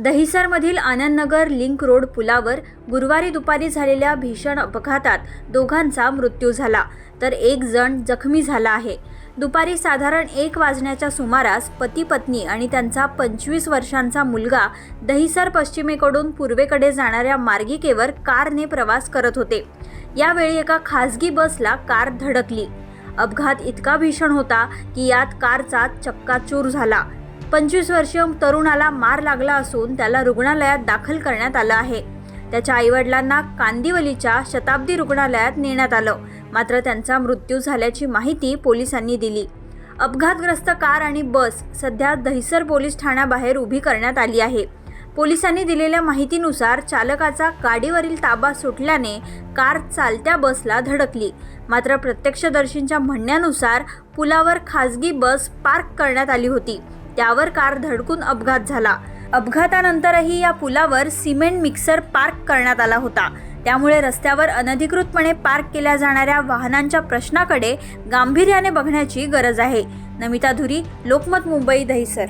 दहिसरमधील Anandnagar link road पुलावर गुरुवारी दुपारी झालेल्या भीषण अपघातात दोघांचा मृत्यू झाला तर एक जण जखमी झाला आहे. दुपारी साधारण एक वाजण्याच्या सुमारास पती पत्नी आणि त्यांचा पंचवीस वर्षांचा मुलगा दहिसर पश्चिमेकडून पूर्वेकडे जाणाऱ्या मार्गिकेवर कारने प्रवास करत होते. यावेळी एका खासगी बसला कार धडकली. अपघात इतका भीषण होता की यात कारचा चक्काचूर झाला. पंचवीस वर्षीय तरुणाला मार लागला असून त्याला रुग्णालयात दाखल करण्यात आलं आहे. त्याच्या आईवडिलांना कांदिवलीच्या शताब्दी रुग्णालयात नेण्यात आलं. मात्र त्यांचा मृत्यू झाल्याची माहिती पोलिसांनी दिली. अपघातग्रस्त कार आणि बस सध्या दहिसर पोलीस ठाण्याबाहेर उभी करण्यात आली आहे. पोलिसांनी दिलेल्या माहितीनुसार चालकाचा गाडीवरील ताबा सुटल्याने कार चालत्या बसला धडकली. मात्र प्रत्यक्षदर्शींच्या म्हणण्यानुसार पुलावर खाजगी बस पार्क करण्यात आली होती. त्यावर कार धडकून अपघात झाला. अपघातानंतरही या पुलावर सिमेंट मिक्सर पार्क करण्यात आला होता. त्यामुळे रस्त्यावर अनधिकृतपणे पार्क केल्या जाणाऱ्या वाहनांच्या प्रश्नाकडे गांभीर्याने बघण्याची गरज आहे. नमिता धुरी लोकमत मुंबई दहिसर.